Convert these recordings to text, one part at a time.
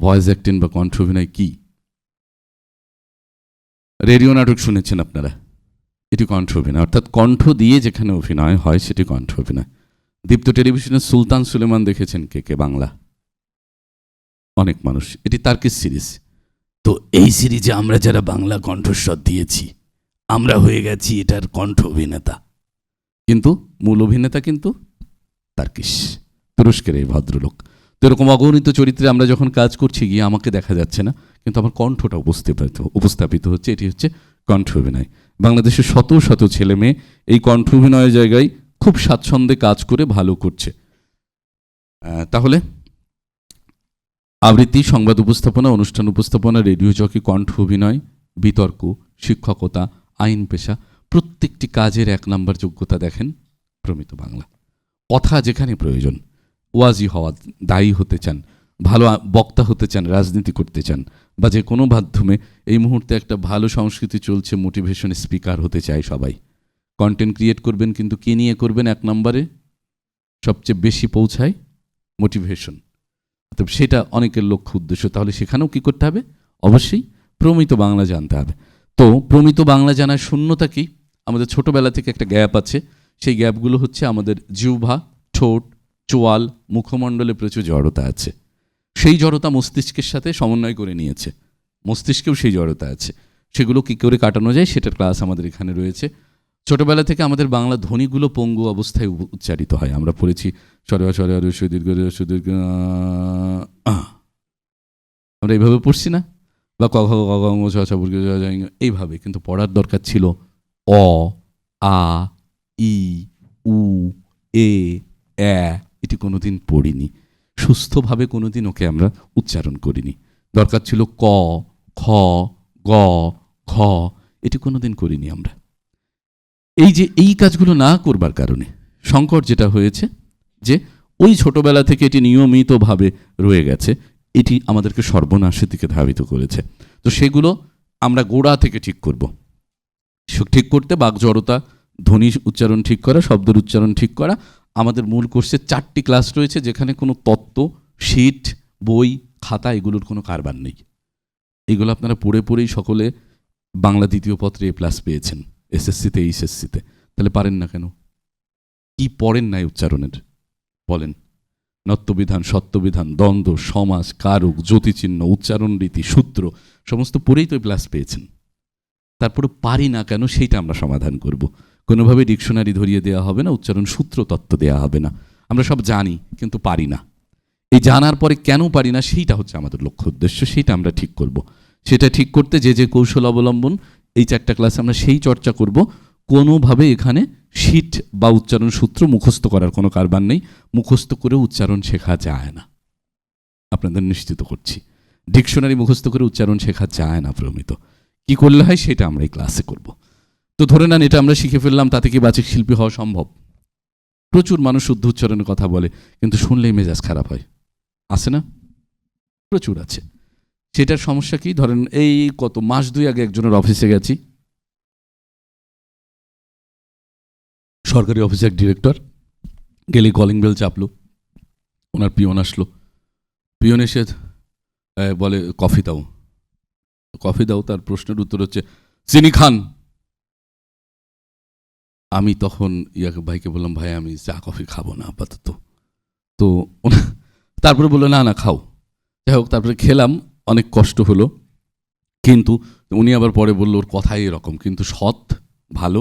Voice acting বা কণ্ঠ অভিনয় কি? রেডিও নাটক শুনেছেন আপনারা? এটি কণ্ঠ অভিনয়। অর্থাৎ কণ্ঠ দিয়ে যেখানে অভিনয় হয়, সেটি কণ্ঠ অভিনয়। দীপ্ত টেলিভিশনের সুলতান সুলেমান দেখেছেন কে কে বাংলা? অনেক মানুষ। এটি তার্কিস সিরিজ। তো এই সিরিজে আমরা যারা বাংলা কণ্ঠস্বর দিয়েছি, আমরা হয়ে গেছি এটার কণ্ঠ অভিনেতা। কিন্তু মূল অভিনেতা কিন্তু তার্কিস। তুরস্কের এই ভদ্রলোক। তো এরকম অগণিত চরিত্রে আমরা যখন কাজ করছি, গিয়ে আমাকে দেখা যাচ্ছে না, কিন্তু আমার কণ্ঠটা উপস্থাপিত উপস্থাপিত হচ্ছে, এটি হচ্ছে কণ্ঠ অভিনয়। বাংলাদেশের শত শত ছেলে মেয়ে এই কণ্ঠ অভিনয়ের জায়গায় খুব স্বাচ্ছন্দ্যে কাজ করে, ভালো করছে। তাহলে আবৃত্তি, সংবাদ উপস্থাপনা, অনুষ্ঠান উপস্থাপনা, রেডিও জকি, কণ্ঠ অভিনয়, বিতর্ক, শিক্ষকতা, আইন পেশা, প্রত্যেকটি কাজের এক নম্বর যোগ্যতা দেখেন প্রমিত বাংলা। কথা যেখানে প্রয়োজন। ওয়াজি হওয়া দায়ী হতে চান, ভালো বক্তা হতে চান, রাজনীতি করতে চান, বা যে কোনো মাধ্যমে এই মুহূর্তে একটা ভালো সংস্কৃতি চলছে মোটিভেশন স্পিকার হতে চায় সবাই। কন্টেন্ট ক্রিয়েট করবেন, কিন্তু কে নিয়ে করবেন এক নম্বরে? সবচেয়ে বেশি পৌঁছায় মোটিভেশন তো সেটা অনেকের লক্ষ্য উদ্দেশ্য। তাহলে সেখানেও কি করতে হবে? অবশ্যই প্রমিত বাংলা জানতে হবে। তো প্রমিত বাংলা জানার শূন্যতা কি? আমাদের ছোটোবেলা থেকে একটা গ্যাপ আছে। সেই গ্যাপগুলো হচ্ছে আমাদের জিহ্বা, ঠোঁট চোয়াল মুখমণ্ডলে প্রচুর জড়তা আছে। সেই জড়তা মস্তিষ্কের সাথে সমন্বয় করে নিয়েছে। মস্তিষ্কেও সেই জড়তা আছে। সেগুলো কী করে কাটানো যায় সেটার ক্লাস আমাদের এখানে রয়েছে। ছোটবেলা থেকে আমাদের বাংলা ধ্বনিগুলো পঙ্গু অবস্থায় উচ্চারিত হয়। আমরা পড়েছি সরে সরে সুদীর্ঘ সুদীর্ঘ আমরা এইভাবে পড়ছি না? বা ক এইভাবে। কিন্তু পড়ার দরকার ছিল অ, আ, ই, উ এ অ্যা এটি কোনোদিন পড়িনি। সুস্থভাবে কোনোদিন ওকে আমরা উচ্চারণ করিনি। দরকার ছিল ক, খ, গ, খ, এটি কোনোদিন করিনি আমরা। এই যে এই কাজগুলো না করবার কারণে, সংকট যেটা হয়েছে, যে ওই ছোটবেলা থেকে এটি নিয়মিতভাবে রয়ে গেছে, এটি আমাদেরকে সর্বনাশের দিকে ধাবিত করেছে। তো সেগুলো আমরা গোড়া থেকে ঠিক করব। ঠিক করতে বাক জড়তা ধ্বনি উচ্চারণ ঠিক করা, শব্দের উচ্চারণ ঠিক করা আমাদের মূল কোর্সে চারটি ক্লাস রয়েছে যেখানে কোনো তত্ত্ব, শিট, বই, খাতা এগুলোর কোনো কারবার নেই। এগুলো আপনারা পড়ে পড়েই সকলে বাংলা দ্বিতীয় পত্রে এ প্লাস পেয়েছেন এসএসসিতে এইচএসসিতে তাহলে পারেন না কেন? কি পড়েন নাই উচ্চারণের? বলেন। নত্যবিধান, সত্যবিধান, দ্বন্দ্ব সমাজ কারক, জ্যোতিচিহ্ন, উচ্চারণ রীতি, সূত্র, সমস্ত পড়েই তো প্লাস পেয়েছেন। তারপরে পারি না কেন সেইটা আমরা সমাধান করব। কোনোভাবে ডিকশনারি ধরিয়ে দেওয়া হবে না, উচ্চারণ সূত্র তত্ত্ব দেওয়া হবে না। আমরা সব জানি, কিন্তু পারি না। এই জানার পরে কেন পারি না, সেইটা হচ্ছে আমাদের লক্ষ্য উদ্দেশ্য, সেইটা আমরা ঠিক করব। সেটা ঠিক করতে যে যে কৌশল অবলম্বন, এই চারটা ক্লাসে আমরা সেই চর্চা করব। কোনোভাবে এখানে শীট বা উচ্চারণ সূত্র মুখস্থ করার কোনো কারবার নেই, মুখস্থ করে উচ্চারণ শেখা যায় না। আপনাদের নিশ্চিত করছি। ডিকশনারি মুখস্থ করে উচ্চারণ শেখা যায় না প্রমিত। কি করলে হয়, সেটা আমরা এই ক্লাসে করব। তো ধরে নেন এটা আমরা শিখে ফেললাম, তাতে কি বাচিক শিল্পী হওয়া সম্ভব? প্রচুর মানুষ শুদ্ধ উচ্চারণের কথা বলে, কিন্তু শুনলেই মেজাজ খারাপ হয়। আছে না? প্রচুর আছে। সেটার সমস্যা কি? ধরেন এই কত মাস দুই আগে একজনের অফিসে গেছি। সরকারি অফিসে এক ডিরেক্টর গেলে কলিং বেল চাপলো। ওনার পিয়ন আসলো। পিয়ন এসে বলে, কফি দাও। কফি দাও, তার প্রশ্নের উত্তর হচ্ছে, চিনি খান। আমি তখন ইয়াকে, ভাইকে বললাম, ভাই, আমি চা, কফি খাব না আপাতত। তো তারপরে বলল, না না, খাও। যাই হোক, তারপরে খেলাম, অনেক কষ্ট হলো। কিন্তু উনি আবার পরে বলল, ওর কথাই এরকম, কিন্তু সৎ, ভালো।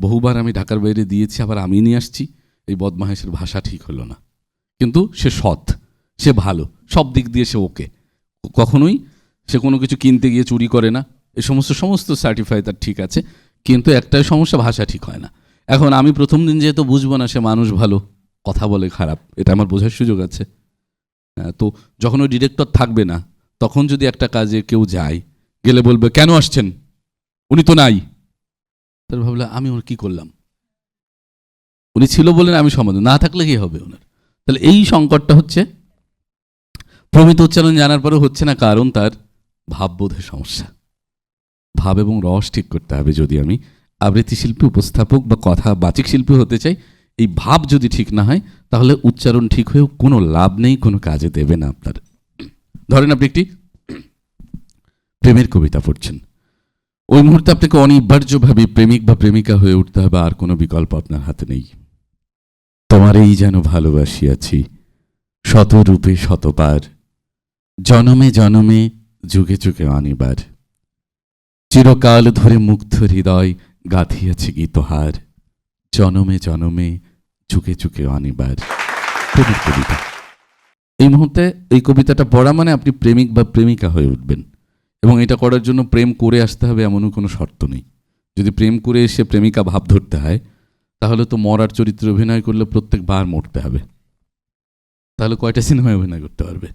বহুবার আমি ঢাকার বাইরে দিয়েছি, আবার আমি নিয়ে আসছি। এই বদমাহেশের ভাষা ঠিক হলো না। কিন্তু সে সৎ, সে ভালো, সব দিক দিয়ে সে ওকে। কখনোই সে কোনো কিছু কিনতে গিয়ে চুরি করে না। এ সমস্ত সমস্ত সার্টিফাই তার ঠিক আছে, কিন্তু একটাই সমস্যা, ভাষা ঠিক হয় না। এখন আমি প্রথম দিন যেহেতু বুঝব না সে মানুষ ভালো কথা বলে খারাপ এটা আমার বোঝার সুযোগ আছে। হ্যাঁ, তো যখন ওই ডিরেক্টর থাকবে না তখন যদি একটা কাজে কেউ যায় গেলে বলবে কেন আসছেন? উনি তো নাই। তার ভাবলে আমি ওর কি করলাম? উনি ছিল বলেন আমি সমাধান না থাকলে কি হবে ওনার? তাহলে এই সংকটটা হচ্ছে প্রমিত উচ্চারণ জানার পরে হচ্ছে না কারণ তার ভাববোধের সমস্যা। ভাব এবং রস ঠিক করতে হবে যদি আমি আবৃত্তি শিল্পী উপস্থাপক বা কথা বাচিক শিল্পী হতে চাই, এই ভাব যদি ঠিক না হয়, তাহলে উচ্চারণ ঠিক হয়েও কোনো লাভ নেই, কোনো কাজে দেবে না আপনার। ধরেন আপনি একটি প্রেমের কবিতা পড়ছেন। ওই মুহূর্তে আপনাকে অনিবার্যভাবে প্রেমিক বা প্রেমিকা হয়ে উঠতে হবে, আর কোনো বিকল্প আপনার হাতে নেই। তোমার এই যেন ভালোবাসিয়াছি শত রূপে শতবার, জনমে জনমে, যুগে যুগে অনিবার। চিরকাল ধরে মুগ্ধ হৃদয় গাঁথিয়াছে গীতহার জনমে জনমে, যুগে যুগে অনিবার। প্রেমের কবিতা। এই মুহূর্তে এই কবিতাটা পড়া মানে আপনি প্রেমিক বা প্রেমিকা হয়ে উঠবেন। এবং এটা করার জন্য প্রেম করে আসতে হবে এমনও কোনো শর্ত নেই। যদি প্রেম করে এসে প্রেমিকা ভাব ধরতে হয়, তাহলে তো মরার চরিত্রে অভিনয় করলে প্রত্যেকবার মরতে হবে। তাহলে কয়টা সিনেমায় অভিনয় করতে পারবে?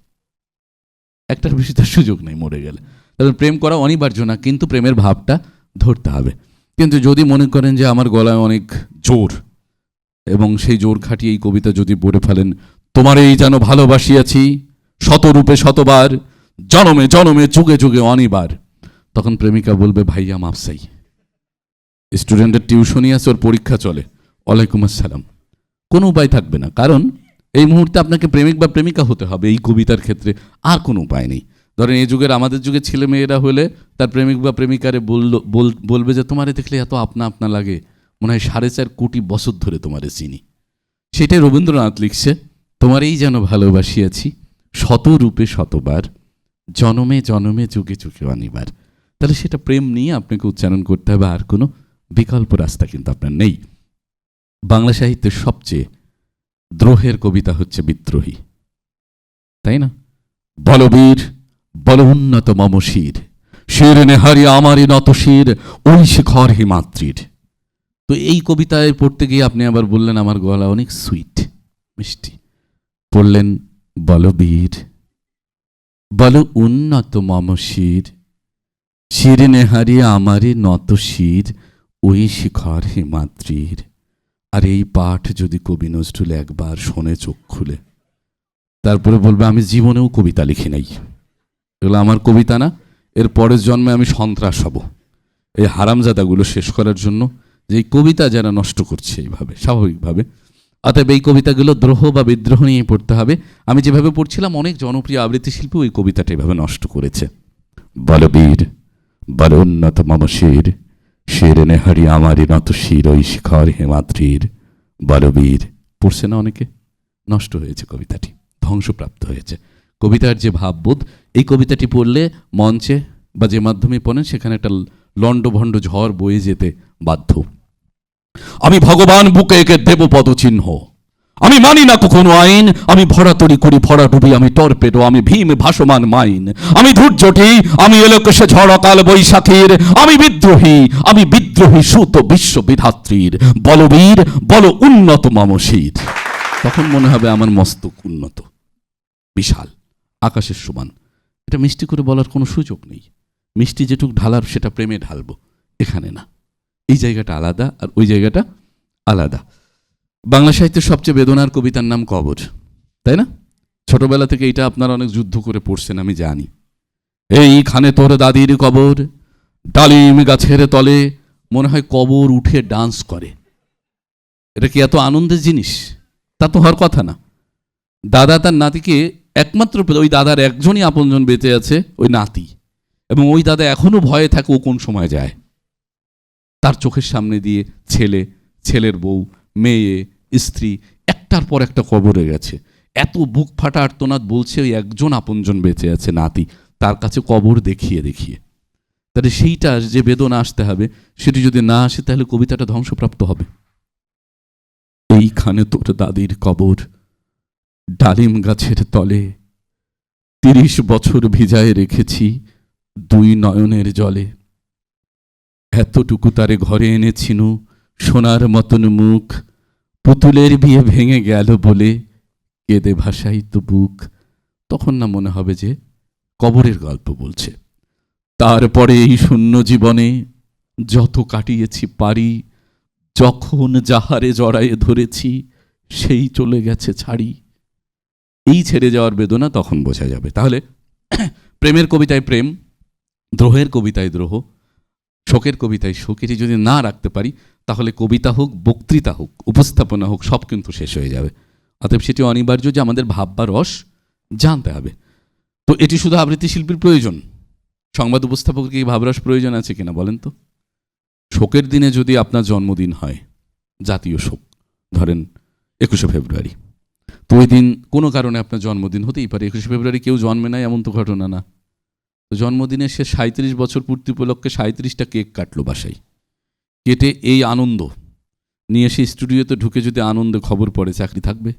একটার বেশি তার সুযোগ নেই মরে গেলে। তাহলে প্রেম করা অনিবার্য না, কিন্তু প্রেমের ভাবটা ধরতে হবে। কিন্তু যদি মনে করেন যে আমার গলায় অনেক জোর এবং সেই জোর খাটিয়ে এই কবিতা যদি পড়ে ফেলেন তোমার এই যেন ভালোবাসিয়াছি, শতরূপে শতবার, জনমে জনমে, যুগে যুগে অনিবার। তখন প্রেমিকা বলবে, ভাইয়া মাপসাই স্টুডেন্টের টিউশনই আছে, ওর পরীক্ষা চলে। ওয়ালাইকুম আসসালাম। কোনো উপায় থাকবে না। কারণ এই মুহূর্তে আপনাকে প্রেমিক বা প্রেমিকা হতে হবে, এই কবিতার ক্ষেত্রে আর কোনো উপায় নেই। ধরেন এই যুগের আমাদের যুগে ছেলে মেয়েরা হলে তার প্রেমিক বা প্রেমিকারে বলল, বল- বলবে যে, তোমারে দেখলে এত আপনা আপনা লাগে। মনে হয় সাড়ে চার কোটি বছর ধরে তোমারে চিনি। সেটাই রবীন্দ্রনাথ লিখছে, তোমারই যেন ভালোবাসিয়াছি শত রূপে শতবার, জনমে জনমে যুগে যুগে অনিবার। তাহলে সেটা প্রেম নিয়ে আপনাকে উচ্চারণ করতে হবে, আর কোনো বিকল্প রাস্তা কিন্তু আপনার নেই। বাংলা সাহিত্যের সবচেয়ে দ্রোহের কবিতা হচ্ছে বিদ্রোহী। তাই না? বলবীর বল উন্নত মম শির শির নেহারি আমারই নত শির, ওই শিখর হিমাত্রীর তো এই কবিতায় পড়তে গিয়ে আপনি আবার বললেন, আমার গলা অনেক সুইট, মিষ্টি। পড়লেন বলবীর বল উন্নত মম শির শির নেহারি আমারই নত শির, ওই শিখর হিমাদ্রির। আর এই পাঠ যদি কবি নজরুল একবার শোনে চোখ খুলে, তারপরে বলবে, আমি জীবনেও কবিতা লিখি নাই। এগুলো আমার কবিতা না। এর পরের জন্মে আমি সন্ত্রাস হব। এই হারামজাদাগুলো শেষ করার জন্য যে এই কবিতা যারা নষ্ট করছে এইভাবে, স্বাভাবিকভাবে, অতএব এই কবিতাগুলো দ্রোহ বা বিদ্রোহ নিয়ে পড়তে হবে। আমি যেভাবে পড়ছিলাম, অনেক জনপ্রিয় আবৃত্তি শিল্পী ওই কবিতাটা এভাবে নষ্ট করেছে। বলবীর বল উন্নত মম শির নেহারি আমারই নত শির, ওই শিখর হেমাদ্রির। বলবীর পড়ছে না অনেকে? নষ্ট হয়েছে কবিতাটি, ধ্বংসপ্রাপ্ত হয়েছে। কবিতার যে ভাববোধ, এই কবিতাটি পড়লে মঞ্চে বা যে মাধ্যমে পড়েন, সেখানে একটা লণ্ডভণ্ড ঝড় বয়ে যেতে বাধ্য। আমি ভগবান বুকে একে দেব পদচিহ্ন। আমি মানি না কখনো আইন। আমি ভরা তরি করি ভরা ডুবি, আমি টর্পেডো আমি ভীম ভাসমান মাইন। আমি ধূর্যটি আমি এলোকেশে ঝড় অকাল বৈশাখীর। আমি বিদ্রোহী আমি বিদ্রোহী সুত বিশ্ববিধাত্রীর বলবীর, বল উন্নত মামশীর তখন মনে হবে আমার মস্তক উন্নত, বিশাল। আকাশের সমান। এটা মিষ্টি করে বলার কোনো সুযোগ নেই। মিষ্টি যেটুক ঢালার, সেটা প্রেমে ঢালব। এখানে না। এই জায়গাটা আলাদা আর ওই জায়গাটা আলাদা। বাংলা সাহিত্যের সবচেয়ে বেদনার কবিতার নাম কবর। তাই না? ছোটবেলা থেকে এটা আপনারা অনেক যুদ্ধ করে পড়ছেন, আমি জানি। এই এইখানে তোর দাদির কবর, ডালিম গাছের তলে মনে হয় কবর উঠে ডান্স করে। এটা কি এত আনন্দের জিনিস? তা তো হওয়ার কথা না। দাদা তার নাতিকে একমাত্র ওই দাদার একজনই আপনজন বেঁচে আছে, ওই নাতি। এবং ওই দাদা এখনও ভয়ে থাকে ও কোন সময় যায়। তার চোখের সামনে দিয়ে ছেলে, ছেলের বউ, মেয়ে, স্ত্রী, একটার পর একটা কবরে গেছে। এত বুক ফাটা আর্তনাদ বলছে ওই একজন আপনজন বেঁচে আছে, নাতি। তার কাছে কবর দেখিয়ে দেখিয়ে। তাহলে সেইটা যে বেদনা আসতে হবে, সেটি যদি না আসে তাহলে কবিতাটা ধ্বংসপ্রাপ্ত হবে। এইখানে তোর দাদির কবর। ডালিম গাছের তলে তিরিশ বছর ভিজায় রেখেছি দুই নয়নের জলে। এতটুকু তারে ঘরে এনেছিনু, সোনার মতন মুখ, পুতুলের বিয়ে ভেঙে গেল বলে কেঁদে ভাসাই তো বুক। তখন না মনে হবে যে কবরের গল্প বলছে। তারপরে এই শূন্য জীবনে যত কাটিয়েছি পারি যখন যাহারে জড়ায়ে ধরেছি, সেই চলে গেছে ছাড়ি। এই ছেড়ে যাওয়ার বেদনা তখন বোঝা যাবে। তাহলে প্রেমের কবিতায় প্রেম, দ্রোহের কবিতায় দ্রোহ, শোকের কবিতায় শোক, এটি যদি না রাখতে পারি, তাহলে কবিতা হোক, বক্তৃতা হোক, উপস্থাপনা হোক, সব কিন্তু শেষ হয়ে যাবে। অতএব সেটি অনিবার্য যে আমাদের ভাব বা রস জানতে হবে। তো এটি শুধু আবৃত্তি শিল্পীর প্রয়োজন। সংবাদ উপস্থাপকের কি ভাবরস প্রয়োজন আছে কিনা বলেন তো? শোকের দিনে যদি আপনার জন্মদিন হয়, জাতীয় শোক, ধরেন একুশে ফেব্রুয়ারি তো ওই দিন কোনো কারণে আপনার জন্মদিন হতেই পারে। একুশে ফেব্রুয়ারি কেউ জন্মে নাই, এমন তো ঘটনা না। তো জন্মদিনে সে সাঁত্রিশ বছর পূর্তি উপলক্ষে সাঁত্রিশটা কেক কাটলো বাসায়। কেটে এই আনন্দ। নিয়ে এসে স্টুডিওতে ঢুকে যদি আনন্দে খবর পড়ে, চাকরি থাকবে।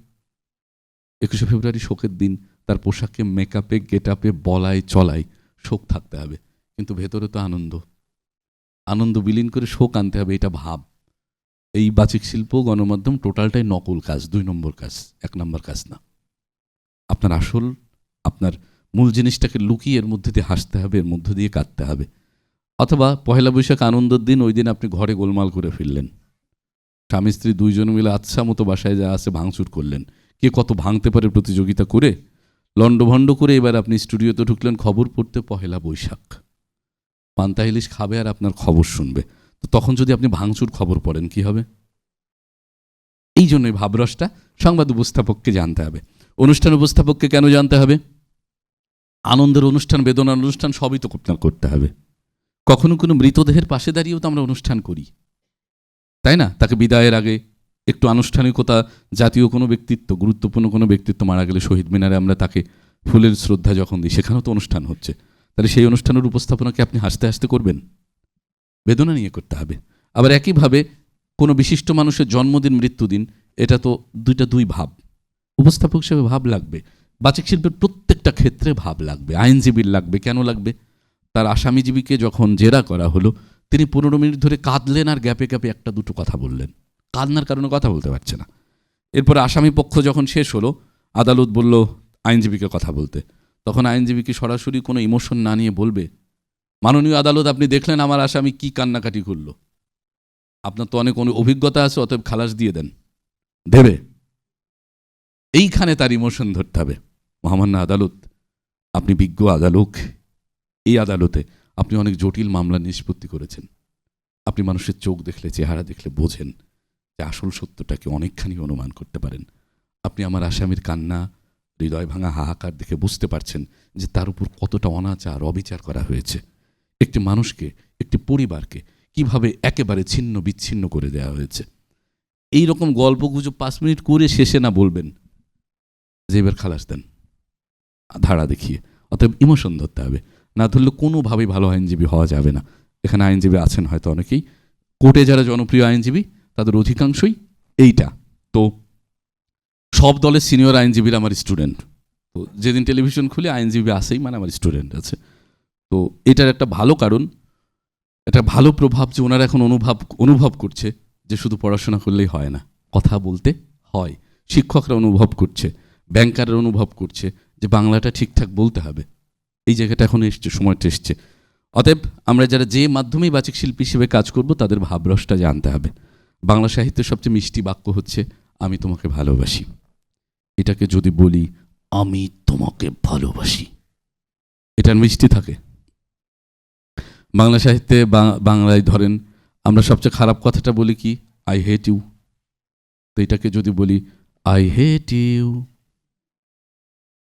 একুশে ফেব্রুয়ারি শোকের দিন, তার পোশাকে মেকআপে গেট আপে বলায়, চলায় শোক থাকতে হবে। কিন্তু ভেতরে তো আনন্দ। আনন্দ বিলীন করে শোক আনতে হবে, এটা ভাব। এই বাচিক শিল্প গণমাধ্যম টোটালটাই নকল কাজ, দুই নম্বর কাজ, এক নম্বর কাজ না। আপনার আসল, আপনার মূল জিনিসটাকে লুকিয়ে এর মধ্যে দিয়ে হাসতে হবে, এর মধ্য দিয়ে কাঁদতে হবে। অথবা পয়লা বৈশাখ আনন্দের দিন ওই দিন আপনি ঘরে গোলমাল করে ফিরলেন। স্বামী স্ত্রী দুইজন মিলে আচ্ছা মতো বাসায় যা আছে ভাঙচুর করলেন। কে কত ভাঙতে পারে প্রতিযোগিতা করে? লণ্ডভণ্ড করে এবার আপনি স্টুডিওতে ঢুকলেন খবর পড়তে পহেলা বৈশাখ। পান্তা ইলিশ খাবে আর আপনার খবর শুনবে। তখন যদি আপনি ভাঙচুর খবর পড়েন, কি হবে? এই জন্যই ভাবরসটা সংবাদ উপস্থাপককে জানতে হবে। অনুষ্ঠান উপস্থাপককে কেন জানতে হবে? আনন্দের অনুষ্ঠান, বেদনার অনুষ্ঠান সবই তো আপনার করতে হবে। কখনো কোনো মৃতদেহের পাশে দাঁড়িয়েও তো আমরা অনুষ্ঠান করি। তাই না? তাকে বিদায়ের আগে একটু আনুষ্ঠানিকতা, জাতীয় কোনো ব্যক্তিত্ব, গুরুত্বপূর্ণ কোনো ব্যক্তিত্ব মারা গেলে শহীদ মিনারে আমরা তাকে ফুলের শ্রদ্ধা যখন দিই, সেখানেও তো অনুষ্ঠান হচ্ছে। তাহলে সেই অনুষ্ঠানের উপস্থাপনাকে আপনি হাসতে হাসতে করবেন? বেদনা নিয়ে করতে হবে। আবার একইভাবে কোনো বিশিষ্ট মানুষের জন্মদিন, মৃত্যুদিন, এটা তো দুইটা দুই ভাব। উপস্থাপক হিসেবে ভাব লাগবে। বাচিক শিল্পের প্রত্যেকটা ক্ষেত্রে ভাব লাগবে। আইনজীবীর লাগবে, কেন লাগবে? তার আসামিজীবীকে যখন জেরা করা হলো, তিনি পনেরো মিনিট ধরে কাঁদলেন আর গ্যাপে গ্যাপে একটা দুটো কথা বললেন। কান্নার কারণে কথা বলতে পারছে না। এরপরে আসামি পক্ষ যখন শেষ হলো, আদালত বলল, আইনজীবীকে কথা বলতে। তখন আইনজীবীকে সরাসরি কোনো ইমোশন না নিয়ে বলবে? মাননীয় আদালত, আপনি দেখলেন আমার আসামি কি কান্নাকাটি করল। আপনার তো অনেক অনু- অভিজ্ঞতা আছে, অতএব খালাস দিয়ে দেন। দেবে। এইখানে তার ইমোশন ধরতে হবে। মহামান্য আদালত, আপনি বিজ্ঞ আদালত এই আদালতে আপনি অনেক জটিল মামলা নিষ্পত্তি করেছেন। আপনি মানুষের চোখ দেখলে, চেহারা দেখলে বোঝেন যে আসল সত্যটাকে অনেকখানি অনুমান করতে পারেন। আপনি আমার আসামির কান্না, হৃদয় ভাঙা হাহাকার দেখে বুঝতে পারছেন যে তার উপর কতটা অনাচার, অবিচার করা হয়েছে। একটি মানুষকে, একটি পরিবারকে কীভাবে একেবারে ছিন্ন বিচ্ছিন্ন করে দেওয়া হয়েছে। এই রকম গল্প গুজব পাঁচ মিনিট করে শেষে না বলবেন, যে এবার খালাস দেন। ধারা দেখিয়ে। অতএব ইমোশন ধরতে হবে। না ধরলে কোনোভাবেই ভালো আইনজীবী হওয়া যাবে না। এখানে আইনজীবী আছেন হয়তো অনেকেই। কোর্টে যারা জনপ্রিয় আইনজীবী, তাদের অধিকাংশই এইটা। তো সব দলের সিনিয়র আইনজীবীরা আমার স্টুডেন্ট। তো যেদিন টেলিভিশন খুলে, আইনজীবী আসেই মানে আমার স্টুডেন্ট আছে। তো এটার একটা ভালো কারণ, একটা ভালো প্রভাব যে ওনারা এখন অনুভব অনুভব করছে যে শুধু পড়াশোনা করলেই হয় না, কথা বলতে হয়, শিক্ষকরা অনুভব করছে ব্যাংকাররা অনুভব করছে যে বাংলাটা ঠিকঠাক বলতে হবে। এই জায়গাটা এখন এসছে সময়টা এসছে। অতএব আমরা যারা যে মাধ্যমেই বাচিক শিল্পী হিসেবে কাজ করব, তাদের ভাবরসটা জানতে হবে। বাংলা সাহিত্যের সবচেয়ে মিষ্টি বাক্য হচ্ছে, আমি তোমাকে ভালোবাসি। এটাকে যদি বলি, আমি তোমাকে ভালোবাসি। এটার মিষ্টি থাকে। বাংলা সাহিত্যে বাংলায় ধরেন, আমরা সবচেয়ে খারাপ কথাটা বলি কি? আই হেট ইউ তো এটাকে যদি বলি আই হেট ইউ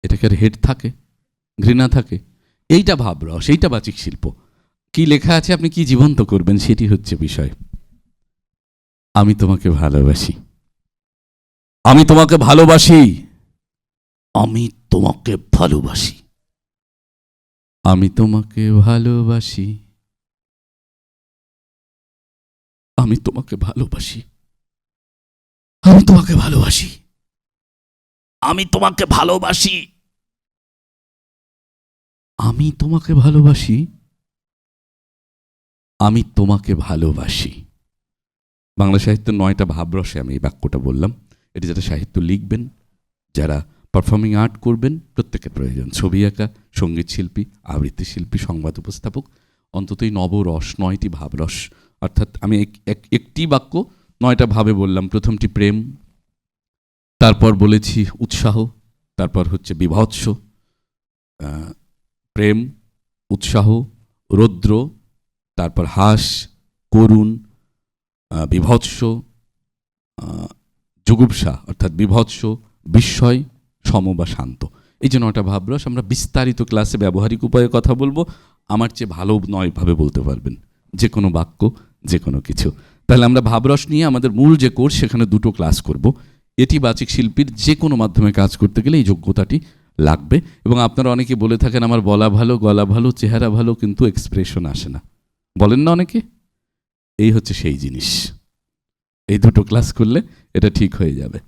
এটাকে আর হেট থাকে, ঘৃণা থাকে। এইটা ভাবরস এইটা বাচিক শিল্প। কি লেখা আছে, আপনি কি জীবন্ত করবেন, সেটি হচ্ছে বিষয়। আমি তোমাকে ভালোবাসি। আমি তোমাকে ভালোবাসি। আমি তোমাকে ভালোবাসি। আমি তোমাকে ভালোবাসি। আমি তোমাকে ভালোবাসি। আমি তোমাকে ভালোবাসি। আমি তোমাকে ভালোবাসি। আমি তোমাকে ভালোবাসি। আমি তোমাকে ভালোবাসি। বাংলা সাহিত্যের নয়টা ভাবরসে আমি এই বাক্যটা বললাম। এটি যারা সাহিত্য লিখবেন, যারা পারফর্মিং আর্ট করবেন, প্রত্যেকের প্রয়োজন। ছবি আঁকা, সংগীত শিল্পী, আবৃত্তি শিল্পী, সংবাদ উপস্থাপক, অন্তত এই নবরস নয়টি ভাবরস অর্থাৎ আমি এক- এক- একটি বাক্য নয়টা ভাবে বললাম। প্রথমটি প্রেম তারপর বলেছি উৎসাহ তারপর হচ্ছে বিভৎস প্রেম উৎসাহ রৌদ্র তারপর হাস করুণ বিভৎস আহ, জুগুপ্সা অর্থাৎ বিভৎস বিস্ময় সম বা শান্ত। এই যে নটা ভাবরস আমরা বিস্তারিত ক্লাসে ব্যবহারিক উপায়ে কথা বলব। আমার চেয়ে ভালো নয়ভাবে বলতে পারবেন। যে কোনো বাক্য যে কোনো কিছু। তাহলে আমরা ভাবরস নিয়ে আমাদের মূল যে কোর্স, সেখানে দুটো ক্লাস করব। এটি বাচিক শিল্পীর যে কোনো মাধ্যমে কাজ করতে গেলে এই যোগ্যতাটি লাগবে। এবং আপনারা অনেকে বলে থাকেন, আমার বলা ভালো, গলা ভালো, চেহারা ভালো, কিন্তু এক্সপ্রেশন আসে না। বলেন না অনেকে? এই হচ্ছে সেই জিনিস। এই দুটো ক্লাস করলে এটা ঠিক হয়ে যাবে।